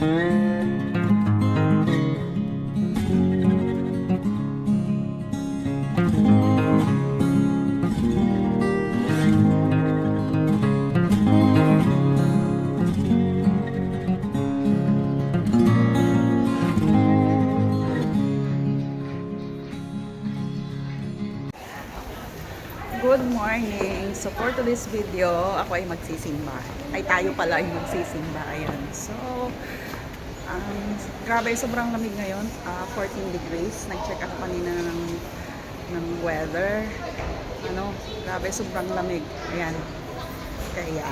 Good morning! So for today's video, ako ay magsisimba. Ay tayo pala ay magsisimba. Ayan. So, um, grabe, sobrang lamig ngayon. Ah, 14 degrees. Nag-check ako kanina ng, ng weather. Ano, grabe, sobrang lamig. Ayan. Kaya,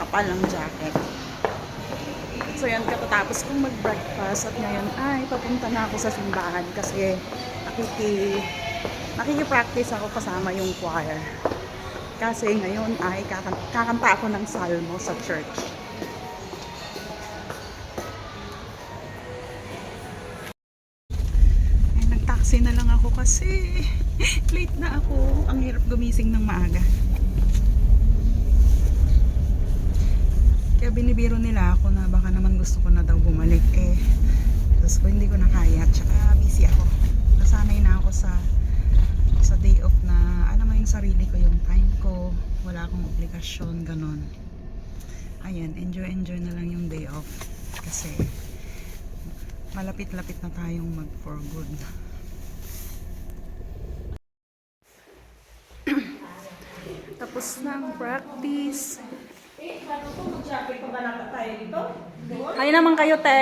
kapal ng jacket. So yan, katatapos kong mag-breakfast at ngayon ay papunta na ako sa simbahan kasi nakiki nakikipractice ako kasama yung choir. Kasi ngayon ay kakan- kakanta ako ng salmo sa church. Kasi late na ako. Ang hirap gumising ng maaga. Kaya binibiro nila ako na baka naman gusto ko na daw bumalik eh. Tapos ko hindi ko na kaya. Tsaka busy ako. Nasanay na ako sa sa day off na alam mo yung sarili ko yung time ko. Wala akong obligasyon, ganon. Ayan, enjoy enjoy na lang yung day off. Kasi malapit-lapit na tayong mag for good. Na ang practice. Ay naman kayo, te.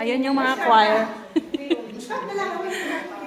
Ayan yung mga choir.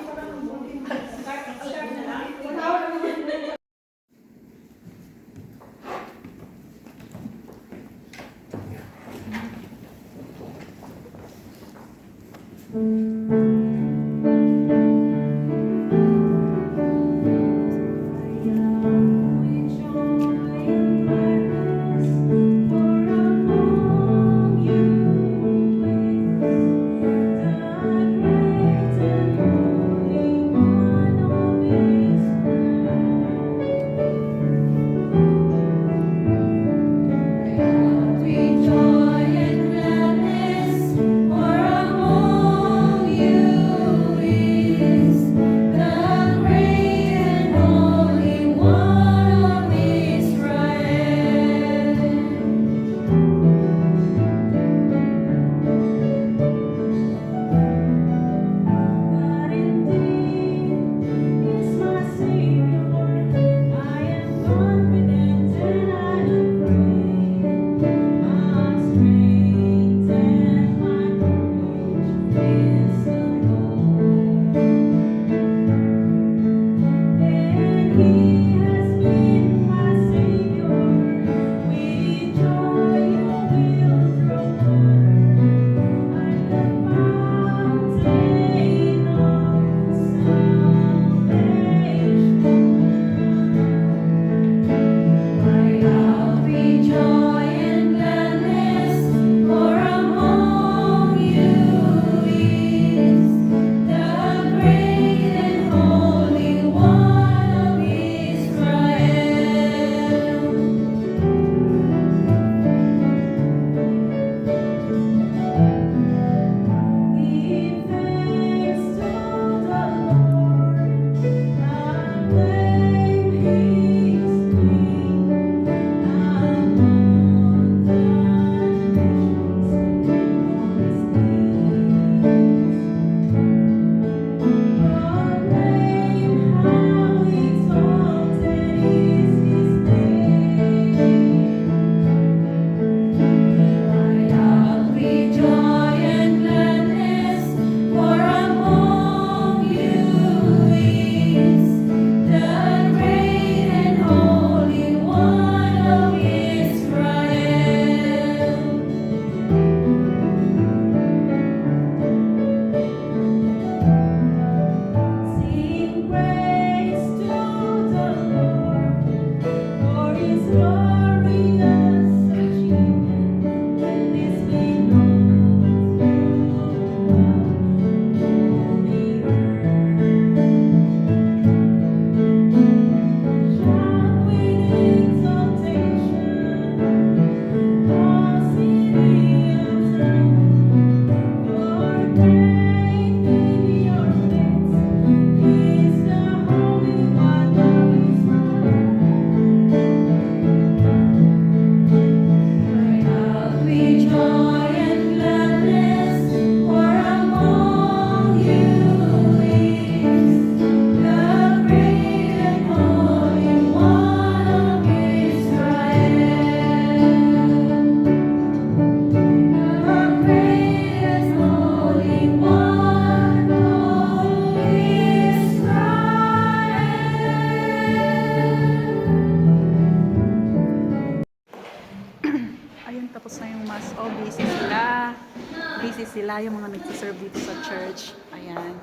sa church. Ayan.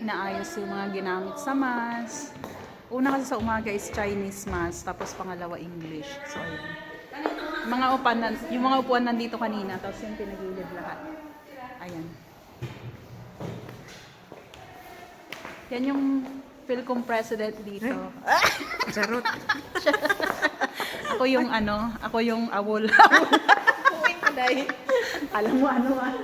Inaayos yung mga ginamit sa mass. Una kasi sa umaga is Chinese mass, tapos pangalawa English. So, ayan. Mga upan, yung mga upuan nandito kanina, tapos yung pinagilid lahat. Ayan. Yan yung Philcom president dito. Charot. ako yung ano, ako yung awol. Alam mo ano ah.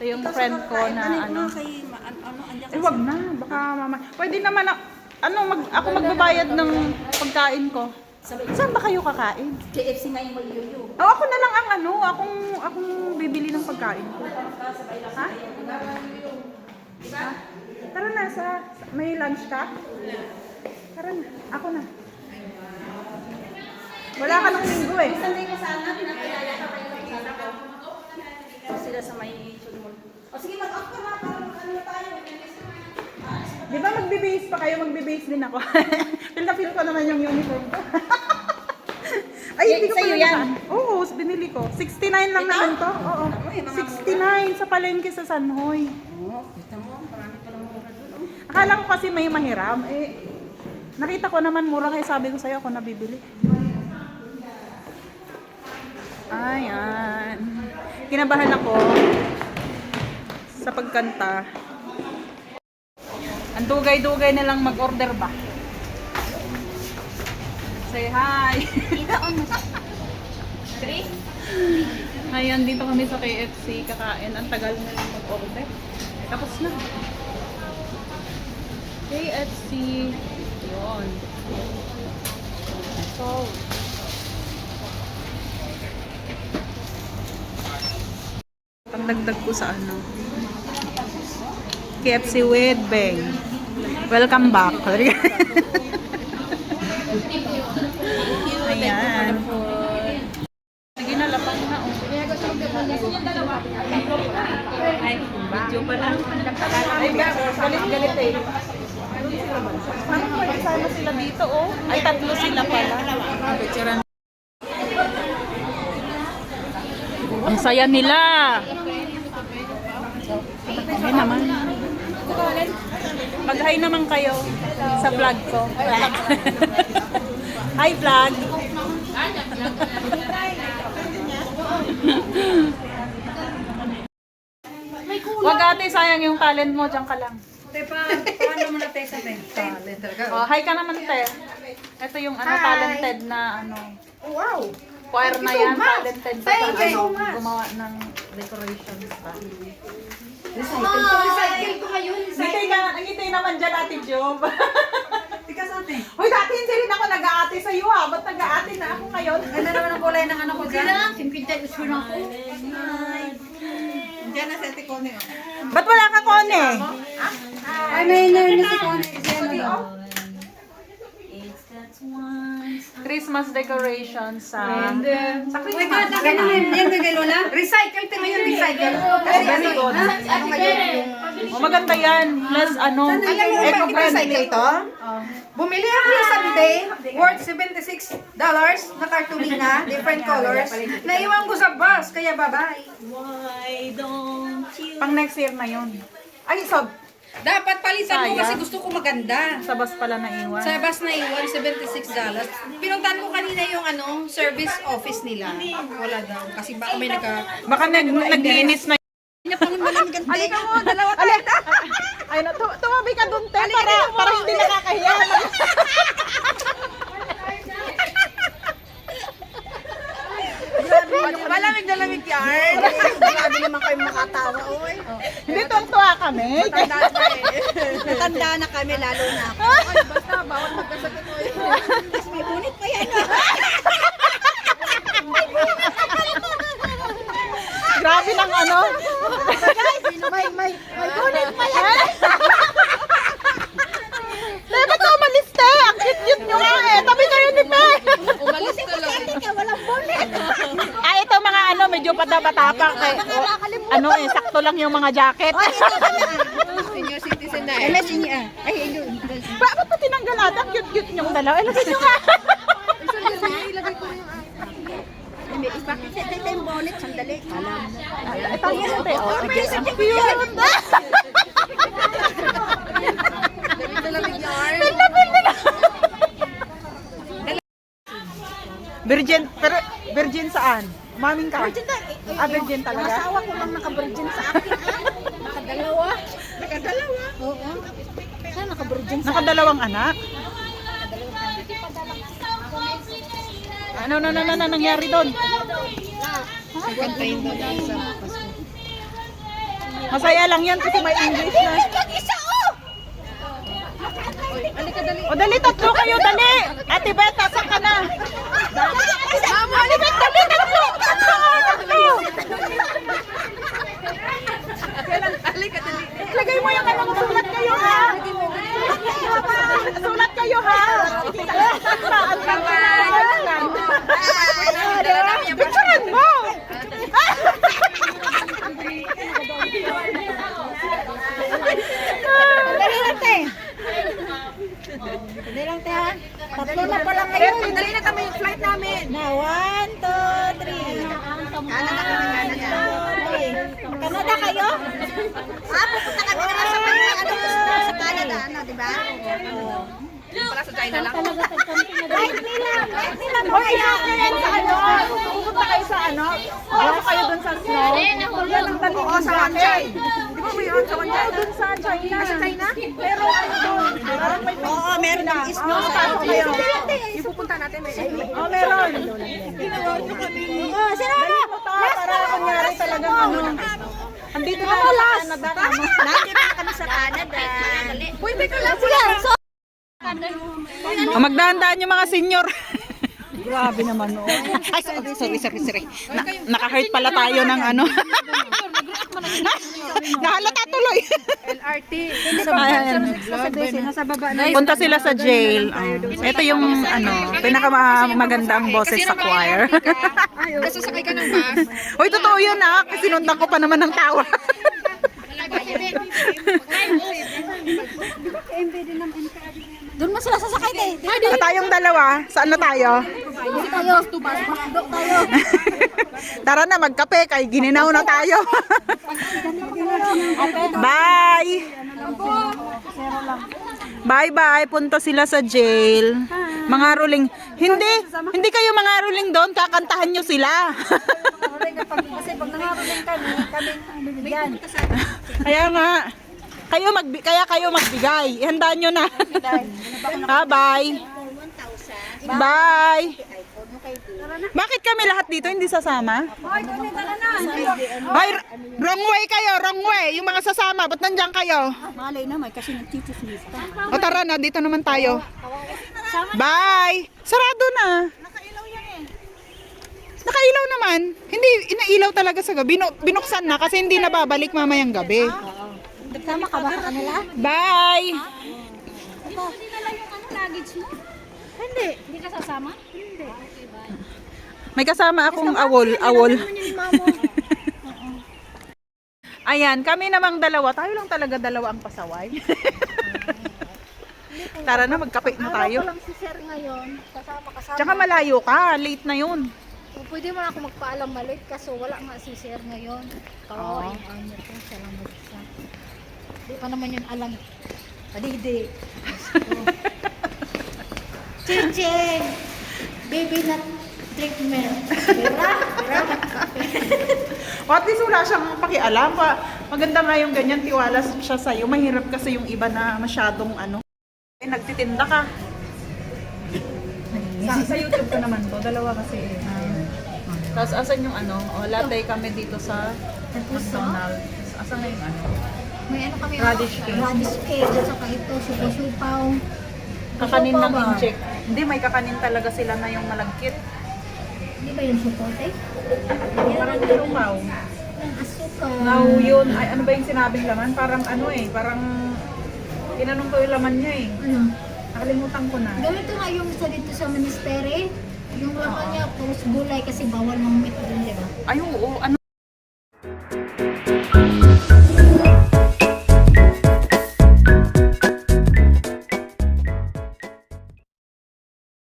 Ito yung friend ko na ano. Kay, ano, ano, Eh wag na, baka mama. Pwede naman ako, ano, mag, ako magbabayad ng pagkain ko. Saan ba kayo kakain? KFC nga yung mag-yuyo. Oh, ako na lang ang ano, akong akong bibili ng pagkain ko. Ha? Ha? Tara na sa may lunch ka? Tara na, ako na. Wala ka ng linggo eh. Sanday ka sana, pinapayaya ka kayo ng isa ko. Sila sa may sunmol. O sige, mag-off ka na para mag-ano na tayo. Di ba magbe-base pa kayo? Magbe-base din ako. feel na feel ko naman yung uniform ko. Ay, hindi ko pala yan? Oo, binili ko. 69 lang Ito? naman to. Oo. Mga 69 sa palengke sa Sanhoy. Oo, kita mo, marami pa lang mura doon. oh. Akala ko kasi may mahiram. Eh, nakita ko naman mura kaya sabi ko sa'yo ako nabibili. Ayan. Kinabahan ako sa pagkanta. Ang dugay-dugay na lang mag-order ba? Say hi! Itaon mo. Three? Ayan, dito kami sa KFC kakain. Ang tagal na lang mag-order. Tapos na. KFC. Yun. So, pangdagdag ko sa ano. KFC with Beng. Welcome back. Ayan. Sige na, lapang na. Oh. Ay, video pa lang. Ay, galit-galit eh. Parang magkasama sila dito, oh. Ay, tatlo sila pala. Ang saya nila. Ay naman. Mag-hi naman kayo sa vlog ko. Hi vlog. Wag ate, sayang yung talent mo. Diyan ka lang. Paano mo na tayo sa Talent talaga. Oh, hi ka naman, te. Ito yung ano, talented na ano. Wow! Choir na yan, talented Thank you so ano, much. gumawa ng decorations ba. Recycle ko ngayon. Ngitay ka, ngitay naman dyan, Ate Job. Tika sa atin. Hoy, dati hindi rin ako nag-aate sa iyo ha. Ba't nag-aate na ako ngayon? Ganda naman ang kulay ng ano ko dyan. Sila, simpinta yung sure ako. Diyan na sa ate Connie. Ba't wala ka, Kone? Ay, may na si Connie. Kasi ano Christmas decoration sa... Sa Christmas. Ganun yun, yan kay Lola. Recycle, tingnan yun, recycle. Kasi ano, ano ngayon yung... Oh, maganda yan. Plus ano, eco-friendly. ito? Bumili ako ng Sunday, worth $76 na cartolina, different colors. Naiwan ko sa bus, kaya bye-bye. Pang next year na yun. Ay, sa, Dapat palitan mo Sayang. kasi gusto ko maganda. sa bus pala na iwan. Sa bus na iwan, $76. Pinuntan ko kanina yung ano, service office nila. Wala daw. Kasi baka may nagka... Baka nag, naglinis na Napangon mo lang ganti. Halika mo, dalawa tayo. Ay, na, tu- tumabi ka dun, te, para, para hindi nakakahiya. Malamig na lamig yan. Grabe naman kayo makatawa, oy. hindi tuwang-tuwa kami. Matanda na kami, lalo na ako. Ay, basta, bawal magkasakit, oy. Tapos may bunit pa yan. Grabe ng ano. May, may, may bunit pa yan. Te, ba't ka umalis, te? Ang cute-cute nyo nga eh. Tabi kayo ni Pe. Umalis ka lang. walang bunit. Ah, ito mga ano, medyo patapatapak. Eh. O, ano eh, sakto lang yung mga jacket. Senior citizen na. Eh. Ay, yun. Ba- Ba't pa tinanggal ata? Cute-cute nyo dalawa. Ilagay nyo nga. Ilagay ko yung... Ipakita yung mo ulit, sandali. Alam. Ito yun. Oh, ang cute. Virgin, pero virgin saan? Umaming ka? Virgin Ah, virgin talaga? Asawa ko lang naka-virgin sa akin. ah. Nakadalawa. Nakadalawa? Oo. Saan naka-virgin sa Nakadalawang anak? Ano, ano, ano, ano, nangyari doon? Masaya lang yan kasi may English na. Isa oh! O dali, tatlo kayo, dali! Ate Beth, asan ka na? Ate Beth, dali, tatlo! Tatlo! Lagay mo yung anong sulat kayo, ha? Sulat kayo, ha? Saan ba? Ang ganda. Picturean mo! Dali lang, te. Dali lang, te, ha? Tatlo na pala ngayon. Dali na kami yung flight namin. Na, one, two, three. Canada kami, Canada. Canada kayo? Ah, pupunta kami na sa Canada, ano, sa Canada, ano, di ba? Para sa China lang. Flight nila, flight nila. O, isa yan sa ano? Pupunta kayo sa ano? Bago kayo dun sa snow? Yan ang dali Oo, sa Wanchay. Di ba mo yun sa Wanchay? Oo, dun sa China. Sa China? Pero ano doon? May Oo, meron ng Oo, snow. pasok kayo. Yung pupunta natin may Oh, meron. Oh, sino ano? Dali mo to, para kunyari talagang ano. Andito na ako sa Canada. Ano? Nandito na kami sa Canada. Uy, lang. Sige, so, Oh, magdahan-dahan yung mga senior. Grabe naman, oh. Ay, sorry, sorry, sorry, sorry. Na, naka-hurt pala tayo ng ano. Nahalata tuloy. LRT. Nasa baba na. Punta sila sa jail. Oh. Ito yung ano, pinakamagandang boses sa choir. Sasakay ka ng bus. Hoy, totoo yun ah. Kasi sinundan ko pa naman ng tawa. Doon mo sila sasakay, te. Sa tayong dalawa, saan na tayo? Doon tayo. Doon tayo. Tara na, magkape kay gininaw na tayo. Bye! Bye-bye, punta sila sa jail. Mga ruling, hindi, hindi kayo mga ruling doon, kakantahan nyo sila. Kasi pag nangaroling kami, kami ang bibigyan. kaya nga, kayo mag kaya kayo magbigay. Ihandaan nyo na. ah, bye. Bye. Bakit kami lahat dito hindi sasama? Ay, wrong way kayo, wrong way. Yung mga sasama, ba't nandiyan kayo? Malay na, may kasi nagtitismista. O tara na, dito naman tayo. Bye! Sarado na. Nakailaw naman. Hindi, inailaw talaga sa gabi. Binu- binuksan na kasi hindi na babalik mamayang gabi. Tama ka ba kanila? Bye! Hindi nila yung ano, luggage mo? Hindi. Hindi ka sasama? Hindi. May kasama akong awol, awol. Ayan, kami namang dalawa. Tayo lang talaga dalawa ang pasaway. Tara na, magkape na tayo. lang si Sir ngayon. Kasama kasama. Tsaka malayo ka, late na yun. So, pwede mo na ako magpaalam balik kaso wala nga si Sir ngayon. Kawawa Oo. yung ko. Mag-isa. Di pa naman yun alam. Padidi. Chinchin! Baby not drink milk. Diba? O at least wala siyang pakialam. Pa, maganda nga yung ganyan, tiwala siya sa'yo. Mahirap kasi yung iba na masyadong ano. Eh, nagtitinda ka. Sa, sa YouTube ko naman to, dalawa kasi. eh. Tapos asan yung ano, o latte kami dito sa McDonald's. Asan na yung ano? May ano kami. Radish cake. Radish cake. At saka ito, supo-supaw. Kakanin ng inject. Hindi, may kakanin talaga sila na yung malagkit. Di ba yung supote? Parang lumaw. Ang asukal. Now yun, ay ano ba yung sinabing laman? Parang ano eh, parang tinanong ko yung laman niya eh. Ano? Nakalimutan ko na. Ganito nga yung sa dito sa ministere. Yung laman niya, puros gulay kasi bawal ng meat dun, di ba? Ay, oo. Ano